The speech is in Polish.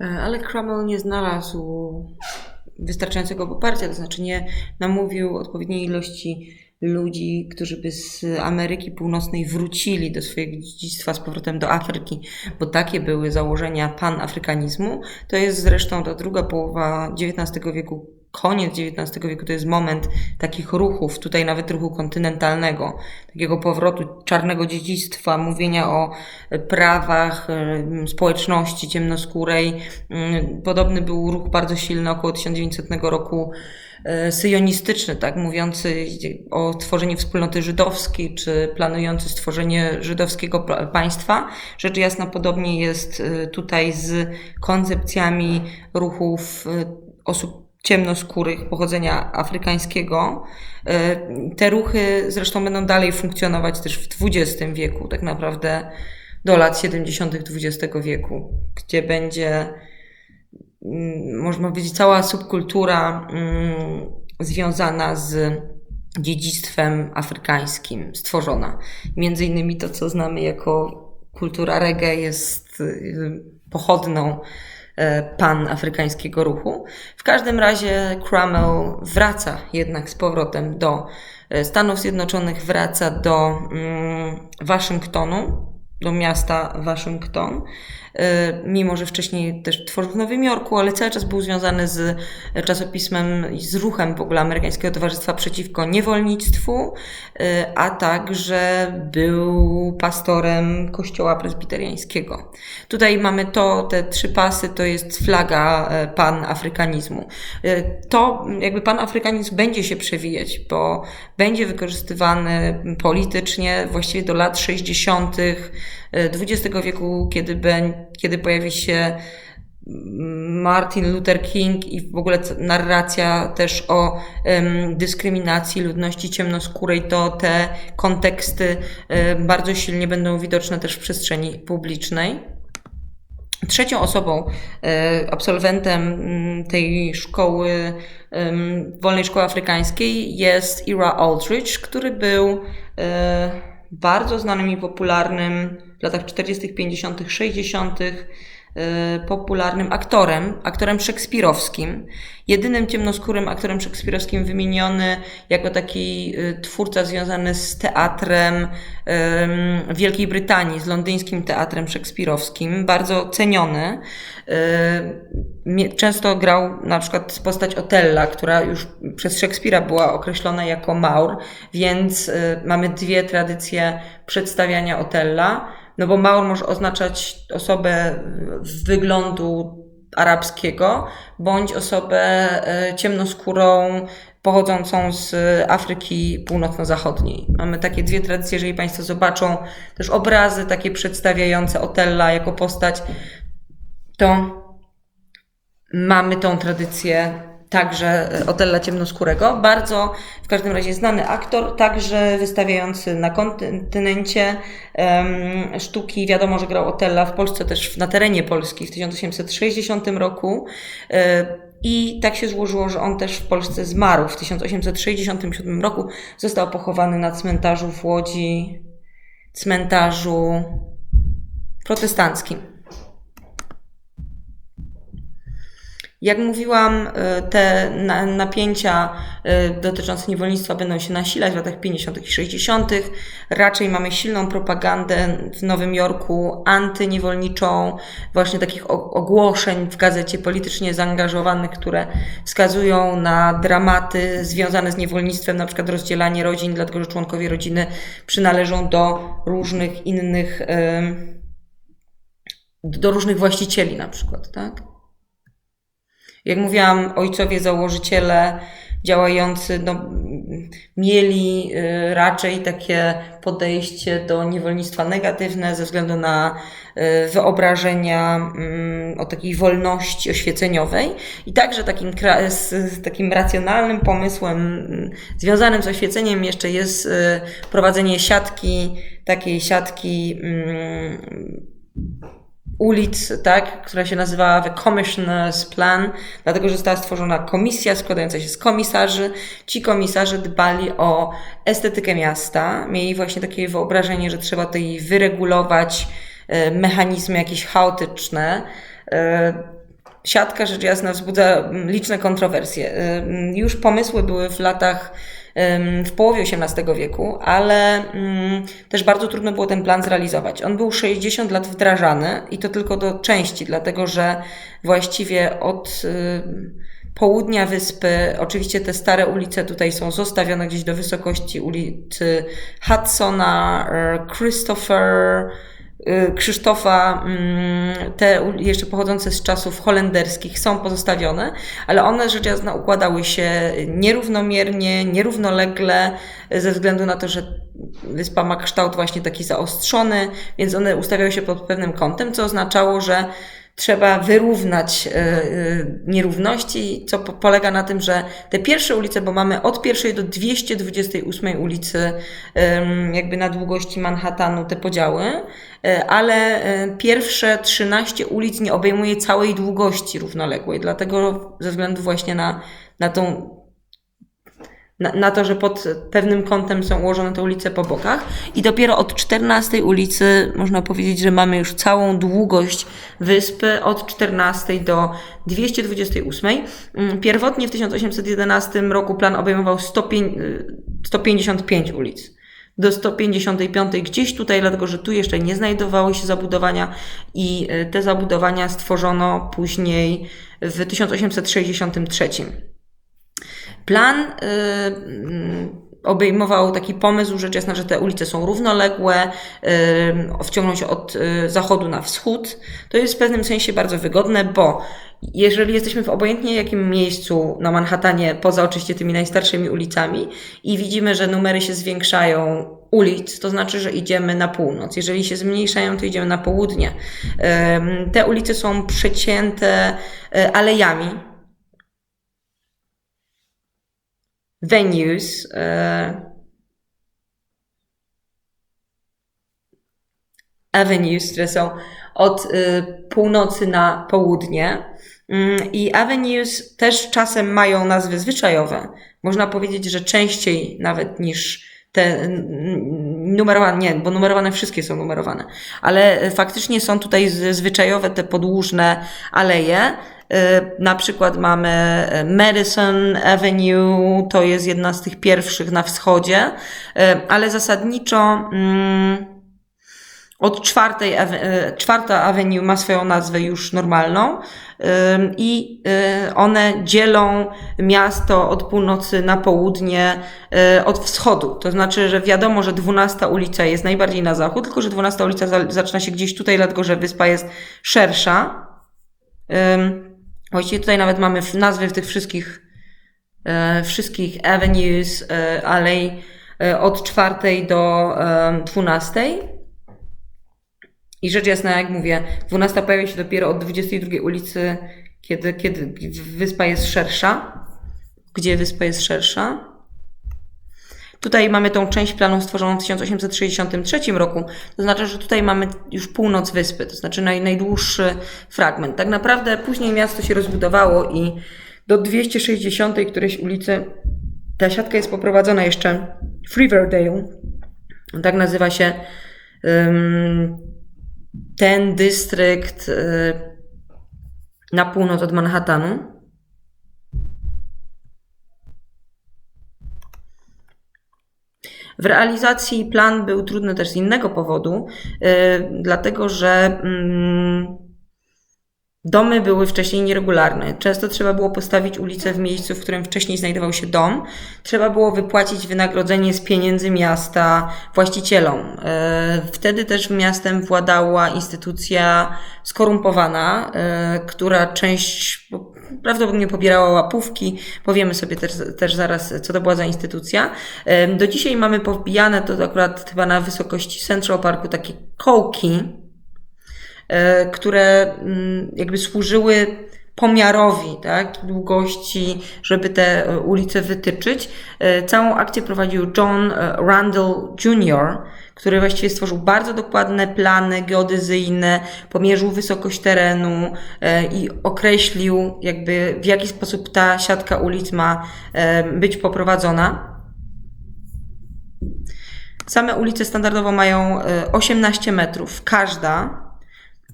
E, ale Cromwell nie znalazł wystarczającego poparcia, to znaczy nie namówił odpowiedniej ilości ludzi, którzy by z Ameryki Północnej wrócili do swojego dziedzictwa z powrotem do Afryki, bo takie były założenia panafrykanizmu. To jest zresztą ta druga połowa XIX wieku, koniec XIX wieku, to jest moment takich ruchów, tutaj nawet ruchu kontynentalnego, takiego powrotu czarnego dziedzictwa, mówienia o prawach społeczności ciemnoskórej. Mm, podobny był ruch bardzo silny około 1900 roku E, syjonistyczny, tak, mówiący o tworzeniu wspólnoty żydowskiej, czy planujący stworzenie żydowskiego państwa. Rzecz jasna podobnie jest e, tutaj z koncepcjami ruchów e, osób ciemnoskórych pochodzenia afrykańskiego. Te ruchy zresztą będą dalej funkcjonować też w XX wieku, tak naprawdę do lat 70. XX wieku, gdzie będzie Mm, można powiedzieć, cała subkultura mm, związana z dziedzictwem afrykańskim stworzona. Między innymi to, co znamy jako kultura reggae, jest y, pochodną e, pan-afrykańskiego ruchu. W każdym razie Cromwell wraca jednak z powrotem do e, Stanów Zjednoczonych, wraca do mm, Waszyngtonu, do miasta Waszyngton E, mimo że wcześniej też tworzył w Nowym Jorku, ale cały czas był związany z czasopismem i z ruchem w ogóle Amerykańskiego Towarzystwa Przeciwko Niewolnictwu, e, a także był pastorem kościoła prezbiteriańskiego. Tutaj mamy to, te trzy pasy, to jest flaga e, panafrykanizmu. To jakby panafrykanizm będzie się przewijać, bo będzie wykorzystywany politycznie właściwie do lat 60. XX wieku, kiedy, kiedy pojawi się Martin Luther King i w ogóle narracja też o um, dyskryminacji ludności ciemnoskórej, to te konteksty um, bardzo silnie będą widoczne też w przestrzeni publicznej. Trzecią osobą, um, absolwentem tej szkoły, wolnej szkoły afrykańskiej jest Ira Aldrich, który był e, bardzo znanym i popularnym w latach 40., 50., 60. popularnym aktorem, aktorem szekspirowskim, jedynym ciemnoskórym aktorem szekspirowskim wymieniony jako taki y, twórca związany z teatrem w Wielkiej Brytanii, z londyńskim teatrem szekspirowskim, bardzo ceniony. Y, często grał na przykład postać Otella, która już przez Szekspira była określona jako Maur, więc y, mamy dwie tradycje przedstawiania Otella. No bo Maur może oznaczać osobę wyglądu arabskiego, bądź osobę e, ciemnoskórą pochodzącą z Afryki Północno-Zachodniej. Mamy takie dwie tradycje, jeżeli Państwo zobaczą też obrazy takie przedstawiające Otella jako postać, to mamy tą tradycję także Otella Ciemnoskórego. Bardzo w każdym razie znany aktor, także wystawiający na kontynencie um, sztuki. Wiadomo, że grał Otella w Polsce też na terenie Polski w 1860 roku. E, I tak się złożyło, że on też w Polsce zmarł. W 1867 roku został pochowany na cmentarzu w Łodzi, cmentarzu protestanckim. Jak mówiłam, y, te napięcia y, dotyczące niewolnictwa będą się nasilać w latach 50. i 60. Raczej mamy silną propagandę w Nowym Jorku antyniewolniczą, właśnie takich ogłoszeń w gazecie politycznie zaangażowanych, które wskazują na dramaty związane z niewolnictwem, na przykład rozdzielanie rodzin, dlatego że członkowie rodziny przynależą do różnych innych, do różnych właścicieli na przykład, tak? Jak mówiłam, ojcowie założyciele działający no, mieli y, raczej takie podejście do niewolnictwa negatywne ze względu na y, wyobrażenia mm, o takiej wolności oświeceniowej i także takim, z takim racjonalnym pomysłem mm, związanym z oświeceniem jeszcze jest y, prowadzenie siatki, takiej siatki mm, ulic, tak, która się nazywa The Commissioner's Plan, dlatego że została stworzona komisja składająca się z komisarzy. Ci komisarze dbali o estetykę miasta, mieli właśnie takie wyobrażenie, że trzeba tutaj wyregulować e, mechanizmy jakieś chaotyczne. Siatka rzecz jasna wzbudza mm, liczne kontrowersje. Już pomysły były w latach w połowie XVIII wieku, ale mm, też bardzo trudno było ten plan zrealizować. On był 60 lat wdrażany i to tylko do części, dlatego że właściwie od południa wyspy, oczywiście te stare ulice tutaj są zostawione gdzieś do wysokości ulicy Hudsona, e, Christopher, Krzysztofa, mm, te jeszcze pochodzące z czasów holenderskich są pozostawione, ale one rzecz jasna układały się nierównomiernie, nierównolegle, ze względu na to, że wyspa ma kształt właśnie taki zaostrzony, więc one ustawiały się pod pewnym kątem, co oznaczało, że trzeba wyrównać e, e, nierówności, co po- polega na tym, że te pierwsze ulice, bo mamy od pierwszej do 228 ulicy, jakby na długości Manhattanu te podziały, e, ale pierwsze 13 ulic nie obejmuje całej długości równoległej, dlatego ze względu właśnie na, na tą na, na to, że pod pewnym kątem są ułożone te ulice po bokach. I dopiero od 14 ulicy można powiedzieć, że mamy już całą długość wyspy od 14 do 228. Mm, Pierwotnie w 1811 roku plan obejmował 105, y, 155 ulic. Do 155 gdzieś tutaj, dlatego że tu jeszcze nie znajdowały się zabudowania i y, te zabudowania stworzono później w 1863. Plan y, obejmował taki pomysł, rzecz jasna, że te ulice są równoległe, y, wciągną się od y, zachodu na wschód. To jest w pewnym sensie bardzo wygodne, bo jeżeli jesteśmy w obojętnie jakim miejscu na Manhattanie, poza oczywiście tymi najstarszymi ulicami i widzimy, że numery się zwiększają ulic, to znaczy, że idziemy na północ. Jeżeli się zmniejszają, to idziemy na południe. Te ulice są przecięte alejami, venues, e, avenues, które są od e, północy na południe. Mm, I avenues też czasem mają nazwy zwyczajowe. Można powiedzieć, że częściej nawet niż te numerowane, nie, bo numerowane wszystkie są numerowane, ale faktycznie są tutaj zwyczajowe te podłużne aleje. Y, Na przykład mamy Madison Avenue, to jest jedna z tych pierwszych na wschodzie, y, ale zasadniczo mm, od czwartej, y, czwarta Avenue ma swoją nazwę już normalną i one dzielą miasto od północy na południe od wschodu. To znaczy, że wiadomo, że 12 ulica jest najbardziej na zachód, tylko że 12 ulica za- zaczyna się gdzieś tutaj, dlatego że wyspa jest szersza. Właściwie tutaj nawet mamy nazwy tych wszystkich, e, wszystkich avenues, e, alej e, od czwartej do dwunastej. I rzecz jasna, jak mówię, 12 pojawia się dopiero od 22 ulicy, kiedy, kiedy wyspa jest szersza. Gdzie wyspa jest szersza? Tutaj mamy tą część planu stworzoną w 1863 roku, to znaczy, że tutaj mamy już północ wyspy, to znaczy naj, najdłuższy fragment. Tak naprawdę później miasto się rozbudowało i do 260 którejś ulicy ta siatka jest poprowadzona jeszcze w Riverdale. Tak nazywa się ym, ten dystrykt y, na północ od Manhattanu. W realizacji plan był trudny też z innego powodu, yy, dlatego że mm, domy były wcześniej nieregularne. Często trzeba było postawić ulicę w miejscu, w którym wcześniej znajdował się dom. Trzeba było wypłacić wynagrodzenie z pieniędzy miasta właścicielom. Yy, Wtedy też miastem władała instytucja skorumpowana, yy, która część prawdopodobnie pobierała łapówki. Powiemy sobie też, też zaraz, co to była za instytucja. Ym, Do dzisiaj mamy pobijane to akurat chyba na wysokości Central Parku takie kołki, e, które mm, jakby służyły pomiarowi tak, długości, żeby te e, ulice wytyczyć. E, Całą akcję prowadził John e, Randall Jr., który właściwie stworzył bardzo dokładne plany geodezyjne, pomierzył wysokość terenu e, i określił jakby w jaki sposób ta siatka ulic ma e, być poprowadzona. Same ulice standardowo mają e, 18 metrów, każda.